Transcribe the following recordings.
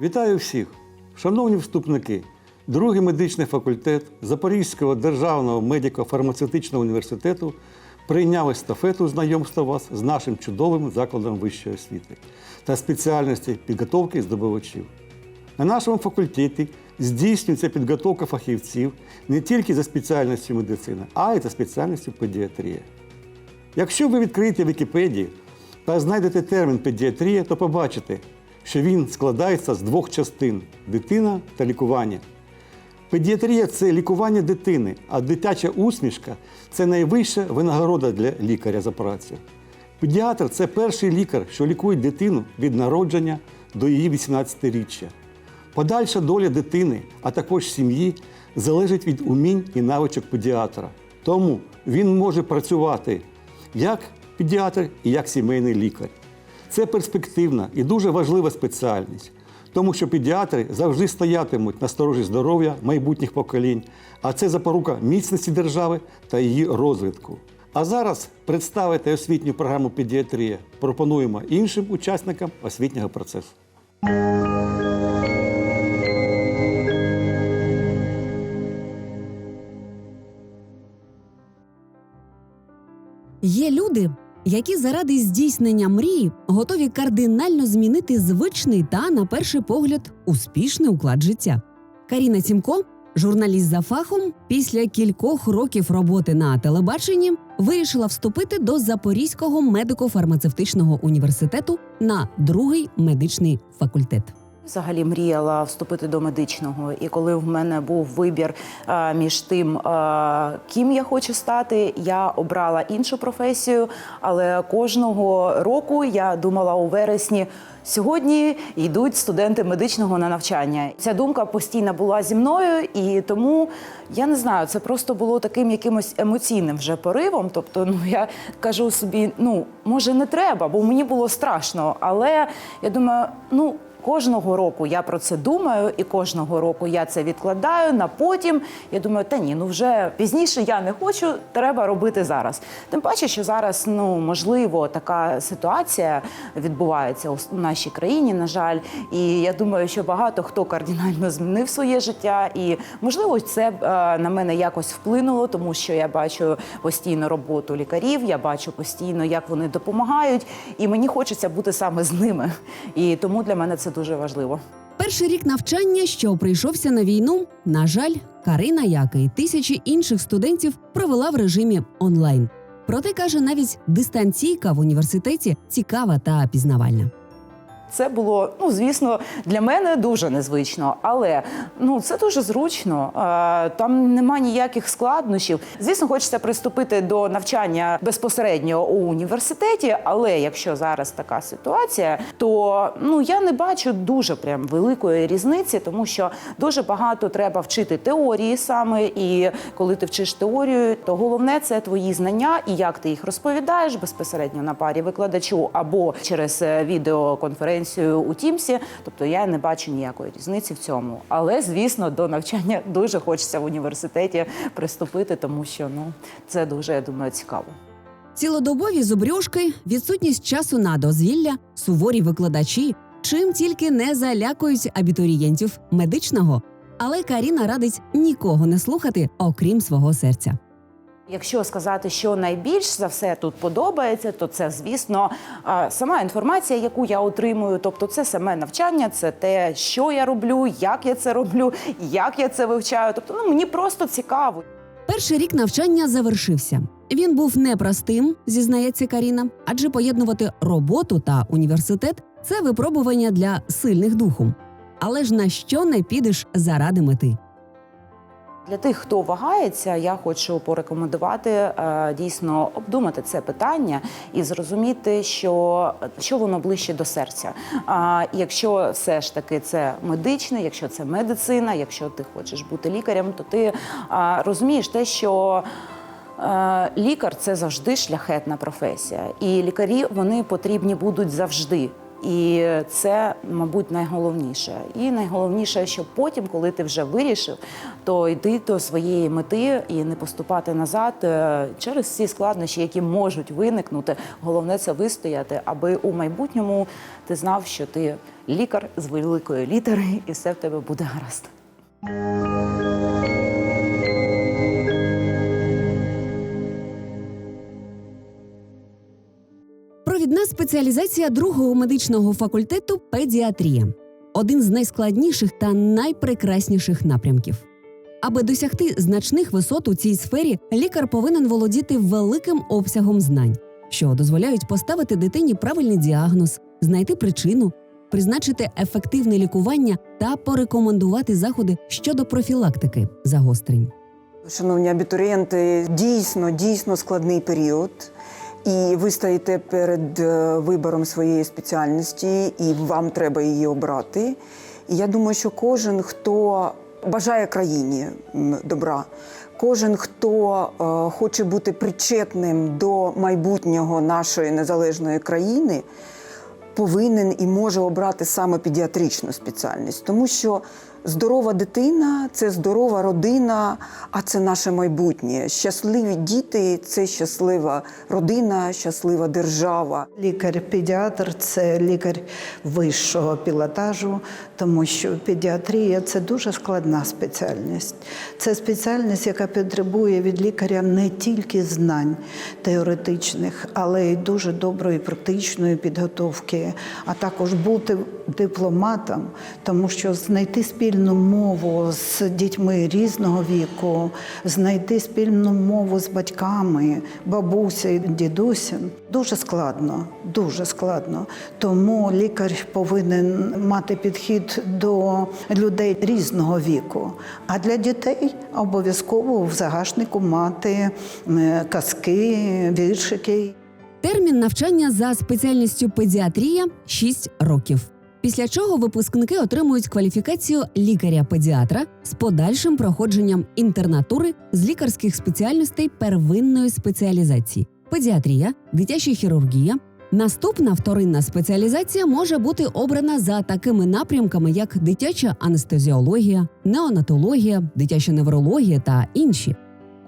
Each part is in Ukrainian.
Вітаю всіх! Шановні вступники! Другий медичний факультет Запорізького державного медико-фармацевтичного університету прийняв естафету знайомства вас з нашим чудовим закладом вищої освіти та спеціальності підготовки здобувачів. На нашому факультеті здійснюється підготовка фахівців не тільки за спеціальністю медицина, а й за спеціальністю педіатрія. Якщо ви відкриєте Вікіпедію та знайдете термін педіатрія, то побачите, що він складається з двох частин дитина та лікування. Педіатрія це лікування дитини, а дитяча усмішка це найвища винагорода для лікаря за працю. Педіатр це перший лікар, що лікує дитину від народження до її 18-річчя. Подальша доля дитини, а також сім'ї, залежить від умінь і навичок педіатра. Тому він може працювати як педіатр і як сімейний лікар. Це перспективна і дуже важлива спеціальність, тому що педіатри завжди стоятимуть на сторожі здоров'я майбутніх поколінь, а це запорука міцності держави та її розвитку. А зараз представити освітню програму педіатрія пропонуємо іншим учасникам освітнього процесу. Є люди, які заради здійснення мрії готові кардинально змінити звичний та, на перший погляд, успішний уклад життя. Каріна Цімко, журналіст за фахом, після кількох років роботи на телебаченні вирішила вступити до Запорізького медико-фармацевтичного університету на другий медичний факультет. Взагалі мріяла вступити до медичного, і коли в мене був вибір е, між тим, е, ким я хочу стати, я обрала іншу професію. Але кожного року я думала у вересні. Сьогодні йдуть студенти медичного на навчання. Ця думка постійно була зі мною, і тому я не знаю, це просто було таким якимось емоційним вже поривом. Тобто, ну я кажу собі, ну може не треба, бо мені було страшно. Але я думаю, ну. Кожного року я про це думаю, і кожного року я це відкладаю на потім. Я думаю, та ні, ну вже пізніше я не хочу, треба робити зараз. Тим паче, що зараз ну можливо така ситуація відбувається у нашій країні, на жаль. І я думаю, що багато хто кардинально змінив своє життя, і можливо, це е, на мене якось вплинуло, тому що я бачу постійно роботу лікарів, я бачу постійно, як вони допомагають, і мені хочеться бути саме з ними. І тому для мене це дуже важливо. Перший рік навчання, що прийшовся на війну, на жаль, Карина, як і тисячі інших студентів, провела в режимі онлайн. Проте каже, навіть дистанційка в університеті цікава та пізнавальна. Це було, ну звісно, для мене дуже незвично, але ну це дуже зручно. Там нема ніяких складнощів. Звісно, хочеться приступити до навчання безпосередньо у університеті. Але якщо зараз така ситуація, то ну я не бачу дуже прям великої різниці, тому що дуже багато треба вчити теорії саме. І коли ти вчиш теорію, то головне це твої знання і як ти їх розповідаєш безпосередньо на парі викладачу або через е, відеоконференцію у Тімсі. Тобто я не бачу ніякої різниці в цьому. Але звісно, до навчання дуже хочеться в університеті приступити, тому що ну це дуже я думаю цікаво. Цілодобові зубрьошки, відсутність часу на дозвілля, суворі викладачі, чим тільки не залякують абітурієнтів медичного. Але Каріна радить нікого не слухати, окрім свого серця. Якщо сказати, що найбільш за все тут подобається, то це, звісно, сама інформація, яку я отримую. Тобто, це саме навчання, це те, що я роблю, як я це роблю, як я це вивчаю. Тобто, ну мені просто цікаво. Перший рік навчання завершився. Він був непростим, зізнається Каріна, адже поєднувати роботу та університет це випробування для сильних духом. Але ж на що не підеш заради мети? Для тих, хто вагається, я хочу порекомендувати е, дійсно обдумати це питання і зрозуміти, що, що воно ближче до серця. А якщо все ж таки це медичне, якщо це медицина, якщо ти хочеш бути лікарем, то ти розумієш те, що. Е, Лікар це завжди шляхетна професія, і лікарі вони потрібні будуть завжди. І це, мабуть, найголовніше. І найголовніше, що потім, коли ти вже вирішив, то йти до своєї мети і не поступати назад е, через всі складнощі, які можуть виникнути. Головне це вистояти, аби у майбутньому ти знав, що ти лікар з великої літери, і все в тебе буде гаразд. Провідна спеціалізація другого медичного факультету педіатрія один з найскладніших та найпрекрасніших напрямків. Аби досягти значних висот у цій сфері, лікар повинен володіти великим обсягом знань, що дозволяють поставити дитині правильний діагноз, знайти причину, призначити ефективне лікування та порекомендувати заходи щодо профілактики загострень. Шановні абітурієнти, дійсно, дійсно складний період. І ви стоїте перед е, вибором своєї спеціальності, і вам треба її обрати. І я думаю, що кожен, хто бажає країні добра, кожен, хто е, хоче бути причетним до майбутнього нашої незалежної країни, повинен і може обрати саме педіатричну спеціальність, тому що здорова дитина це здорова родина, а це наше майбутнє. Щасливі діти це щаслива родина, щаслива держава. Лікар-педіатр це лікар вищого пілотажу, тому що педіатрія це дуже складна спеціальність. Це спеціальність, яка потребує від лікаря не тільки знань теоретичних, але й дуже доброї практичної підготовки, а також бути дипломатом, тому що знайти спільну мову з дітьми різного віку, знайти спільну мову з батьками, бабусею, дідусем дуже складно, дуже складно. Тому лікар повинен мати підхід до людей різного віку. А для дітей обов'язково в загашнику мати е, казки, віршики. Термін навчання за спеціальністю педіатрія 6 років. Після чого випускники отримують кваліфікацію лікаря-педіатра з подальшим проходженням інтернатури з лікарських спеціальностей первинної спеціалізації: педіатрія, дитяча хірургія. Наступна вторинна спеціалізація може бути обрана за такими напрямками, як дитяча анестезіологія, неонатологія, дитяча неврологія та інші.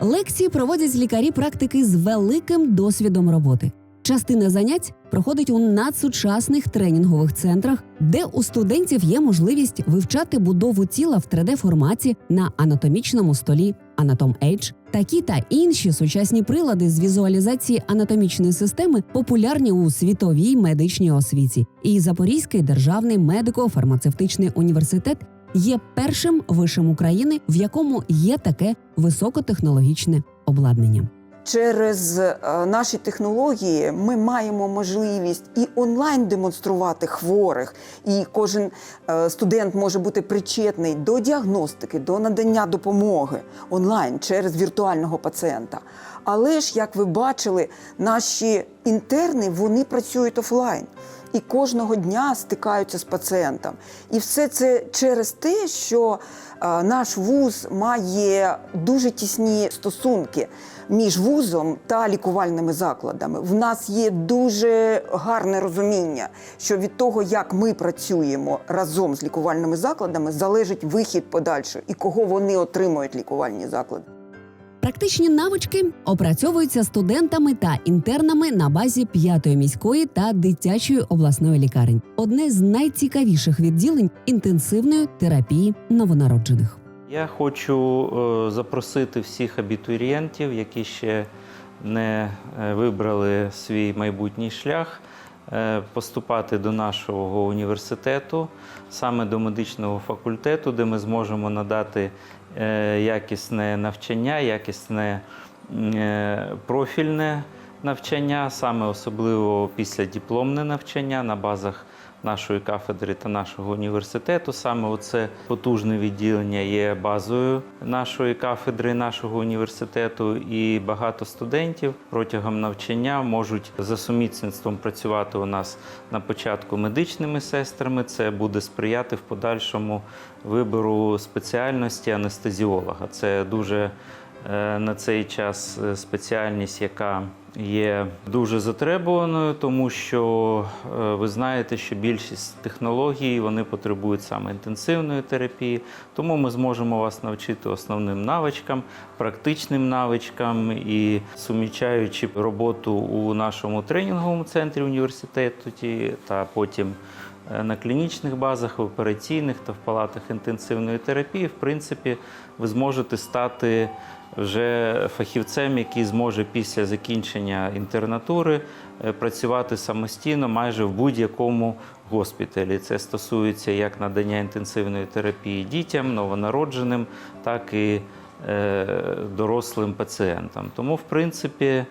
Лекції проводять лікарі практики з великим досвідом роботи. Частина занять проходить у надсучасних тренінгових центрах, де у студентів є можливість вивчати будову тіла в 3D-форматі на анатомічному столі Anatom Edge. Такі та інші сучасні прилади з візуалізації анатомічної системи популярні у світовій медичній освіті. І Запорізький державний медико-фармацевтичний університет є першим вишем України, в якому є таке високотехнологічне обладнання. Через е, наші технології ми маємо можливість і онлайн демонструвати хворих, і кожен е, студент може бути причетний до діагностики, до надання допомоги онлайн через віртуального пацієнта. Але ж, як ви бачили, наші інтерни вони працюють офлайн. І кожного дня стикаються з пацієнтом. І все це через те, що е, наш вуз має дуже тісні стосунки між вузом та лікувальними закладами. В нас є дуже гарне розуміння, що від того, як ми працюємо разом з лікувальними закладами, залежить вихід подальший і кого вони отримують лікувальні заклади. Практичні навички опрацьовуються студентами та інтернами на базі п'ятої міської та дитячої обласної лікарень. Одне з найцікавіших відділень інтенсивної терапії новонароджених. Я хочу е, запросити всіх абітурієнтів, які ще не е, вибрали свій майбутній шлях, е, поступати до нашого університету, саме до медичного факультету, де ми зможемо надати якісне навчання, якісне профільне навчання, саме особливо післядипломне навчання на базах нашої кафедри та нашого університету. Саме оце потужне відділення є базою нашої кафедри, нашого університету, і багато студентів протягом навчання можуть за сумісництвом працювати у нас на початку медичними сестрами. Це буде сприяти в подальшому вибору спеціальності анестезіолога. Це дуже на цей час е, спеціальність, яка є дуже затребуваною, тому що е, ви знаєте, що більшість технологій вони потребують саме інтенсивної терапії. Тому ми зможемо вас навчити основним навичкам, практичним навичкам і сумічаючи роботу у нашому тренінговому центрі університету та потім е, на клінічних базах, в операційних та в палатах інтенсивної терапії, в принципі, ви зможете стати вже фахівцем, який зможе після закінчення інтернатури е, працювати самостійно майже в будь-якому госпіталі. Це стосується як надання інтенсивної терапії дітям, новонародженим, так і е, дорослим пацієнтам. Тому, в принципі,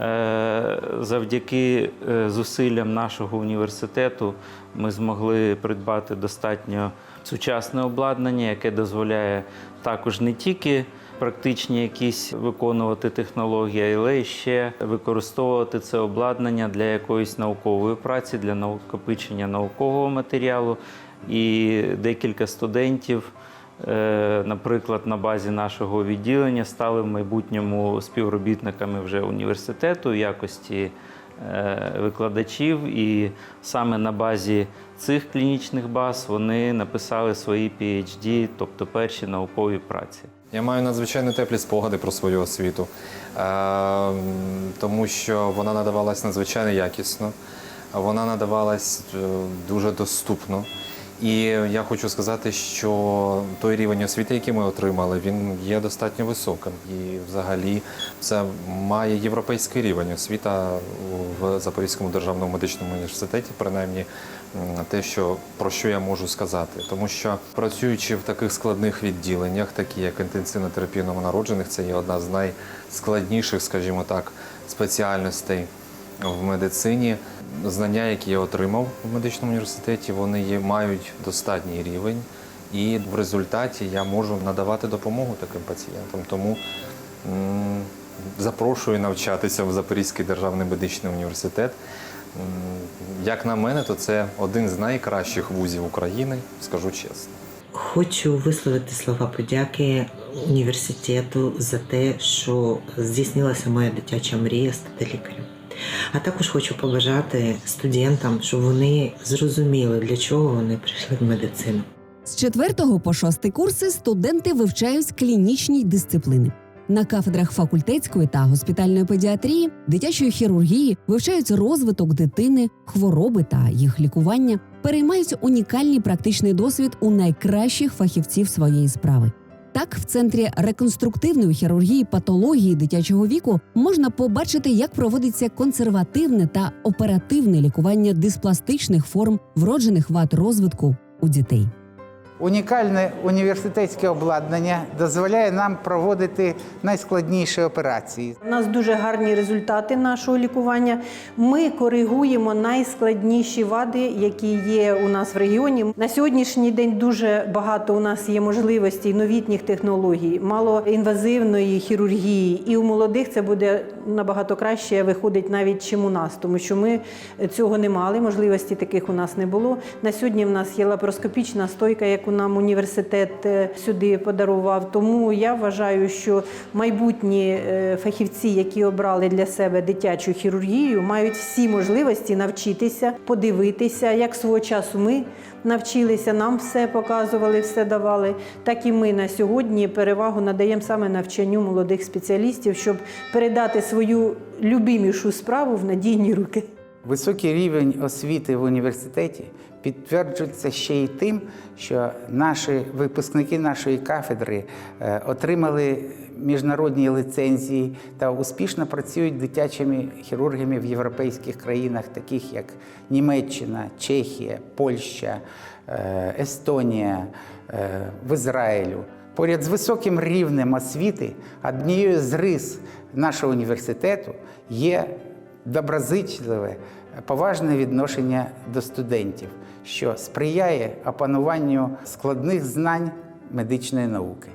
Е, Завдяки зусиллям нашого університету ми змогли придбати достатньо сучасне обладнання, яке дозволяє також не тільки практичні якісь виконувати технології, але ще використовувати це обладнання для якоїсь наукової праці, для накопичення наукового матеріалу. І декілька студентів Е, наприклад, на базі нашого відділення стали в майбутньому співробітниками вже університету в якості е, викладачів, і саме на базі цих клінічних баз вони написали свої PhD, тобто перші наукові праці. Я маю надзвичайно теплі спогади про свою освіту, е, тому що вона надавалась надзвичайно якісно, вона надавалась е, дуже доступно. І я хочу сказати, що той рівень освіти, який ми отримали, він є достатньо високим. І взагалі це має європейський рівень освіта в Запорізькому державному медичному університеті, принаймні те, що про що я можу сказати. Тому що працюючи в таких складних відділеннях, такі як інтенсивна терапія новонароджених, це є одна з найскладніших, скажімо так, спеціальностей в медицині. Знання, які я отримав в медичному університеті, вони є, мають достатній рівень, і в результаті я можу надавати допомогу таким пацієнтам. Тому запрошую навчатися в Запорізький державний медичний університет. Як на мене, то це один з найкращих вузів України, скажу чесно. Хочу висловити слова подяки університету за те, що здійснилася моя дитяча мрія стати лікарем. А також хочу побажати студентам, щоб вони зрозуміли, для чого вони прийшли в медицину. З 4 по 6 курси студенти вивчають клінічні дисциплини. На кафедрах факультетської та госпітальної педіатрії, дитячої хірургії вивчають розвиток дитини, хвороби та їх лікування, переймають унікальний практичний досвід у найкращих фахівців своєї справи. Так, в центрі реконструктивної хірургії патології дитячого віку можна побачити, як проводиться консервативне та оперативне лікування диспластичних форм вроджених вад розвитку у дітей. Унікальне університетське обладнання дозволяє нам проводити найскладніші операції. У нас дуже гарні результати нашого лікування. Ми коригуємо найскладніші вади, які є у нас в регіоні. На сьогоднішній день дуже багато у нас є можливостей новітніх технологій, малоінвазивної хірургії. І у молодих це буде набагато краще виходить навіть чим у нас, тому що ми цього не мали. Можливості таких у нас не було. На сьогодні в нас є лапароскопічна стойка, яку нам університет е, сюди подарував. Тому я вважаю, що майбутні е, фахівці, які обрали для себе дитячу хірургію, мають всі можливості навчитися, подивитися, як свого часу ми навчилися, нам все показували, все давали. Так і ми на сьогодні перевагу надаємо саме навчанню молодих спеціалістів, щоб передати свою любимішу справу в надійні руки. Високий рівень освіти в університеті підтверджується ще й тим, що наші випускники нашої кафедри е, отримали міжнародні ліцензії та успішно працюють дитячими хірургами в європейських країнах, таких як Німеччина, Чехія, Польща, е, Естонія, е, в Ізраїлю. Поряд з високим рівнем освіти однією з рис нашого університету є доброзичливе, поважне відношення до студентів, що сприяє опануванню складних знань медичної науки.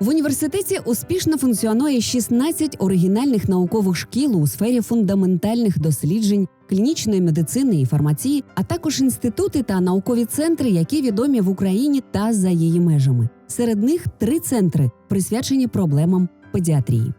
В університеті успішно функціонує 16 оригінальних наукових шкіл у сфері фундаментальних досліджень, клінічної медицини і фармації, а також інститути та наукові центри, які відомі в Україні та за її межами. Серед них три центри присвячені проблемам педіатрії.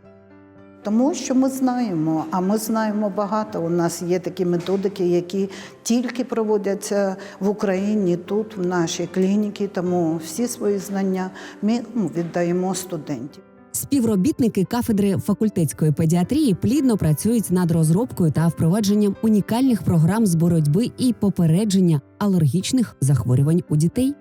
Тому що ми знаємо, а ми знаємо багато. У нас є такі методики, які тільки проводяться в Україні, тут, в нашій клініці. Тому всі свої знання ми ну, віддаємо студентів. Співробітники кафедри факультетської педіатрії плідно працюють над розробкою та впровадженням унікальних програм з боротьби і попередження алергічних захворювань у дітей.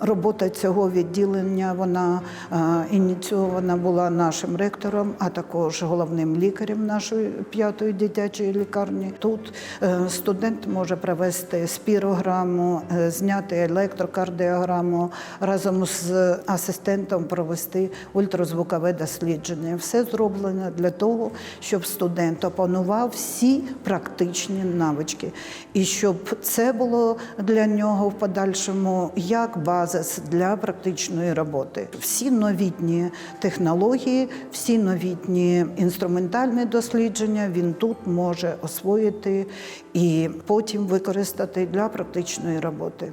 Робота цього відділення вона е, ініційована була нашим ректором, а також головним лікарем нашої п'ятої дитячої лікарні. Тут е, студент може провести спірограму, е, зняти електрокардіограму, разом з асистентом провести ультразвукове дослідження. Все зроблено для того, щоб студент опанував всі практичні навички, і щоб це було для нього в подальшому як базис для практичної роботи. Всі новітні технології, всі новітні інструментальні дослідження він тут може освоїти і потім використати для практичної роботи.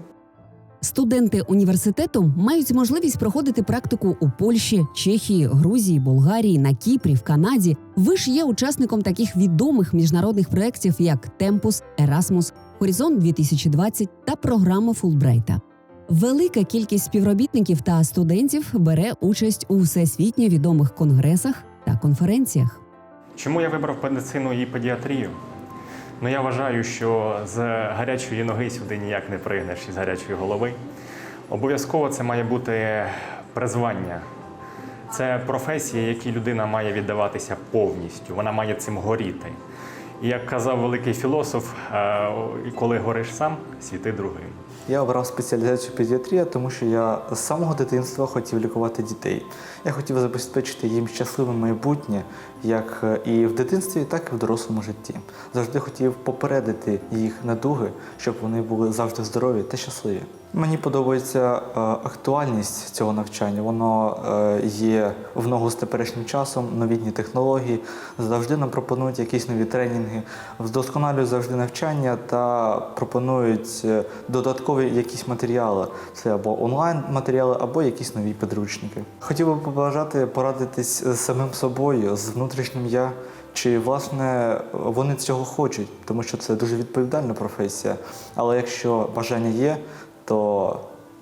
Студенти університету мають можливість проходити практику у Польщі, Чехії, Грузії, Болгарії, на Кіпрі, в Канаді. Ви ж є учасником таких відомих міжнародних проєктів, як Темпус, Ерасмус, Хорізонт 2020 та програма Фулбрайта. Велика кількість співробітників та студентів бере участь у всесвітньо відомих конгресах та конференціях. Чому я вибрав медицину і педіатрію? Ну я вважаю, що з гарячої ноги сюди ніяк не пригнеш із гарячої голови. Обов'язково це має бути призвання. Це професія, якій людина має віддаватися повністю. Вона має цим горіти. І як казав великий філософ, е, коли гориш сам, світи другим. Я обрав спеціалізацію педіатрія, тому що я з самого дитинства хотів лікувати дітей. Я хотів забезпечити їм щасливе майбутнє як е, і в дитинстві, так і в дорослому житті. Завжди хотів попередити їх недуги, щоб вони були завжди здорові та щасливі. Мені подобається е, актуальність цього навчання. Воно е, є в ногу з теперішнім часом, новітні технології. Завжди нам пропонують якісь нові тренінги, вдосконалюють завжди навчання та пропонують е, додаткові якісь матеріали. Це або онлайн матеріали, або якісь нові підручники. Хотів би побажати порадитись з самим собою, з внутрішнім я. Чи власне вони цього хочуть, тому що це дуже відповідальна професія. Але якщо бажання є, то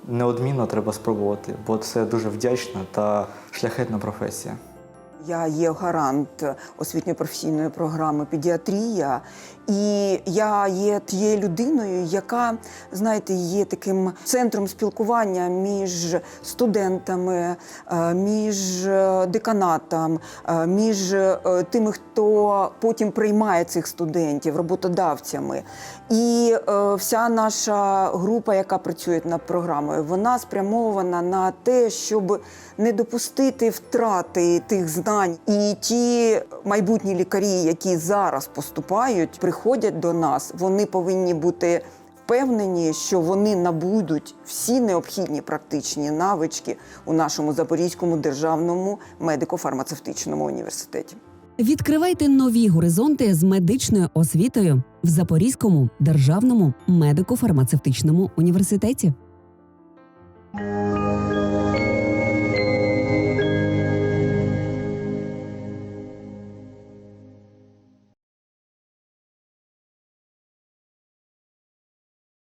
неодмінно треба спробувати, бо це дуже вдячна та шляхетна професія. Я є гарант освітньо-професійної програми педіатрія, і я є тією людиною, яка, знаєте, є таким центром спілкування між студентами, е, між е, деканатом, е, між тими, хто потім приймає цих студентів, роботодавцями. І вся наша група, яка працює над програмою, вона спрямована на те, щоб не допустити втрати тих знань. І ті майбутні лікарі, які зараз поступають, приходять до нас, вони повинні бути впевнені, що вони набудуть всі необхідні практичні навички у нашому Запорізькому державному медико-фармацевтичному університеті. Відкривайте нові горизонти з медичною освітою в Запорізькому державному медико-фармацевтичному університеті.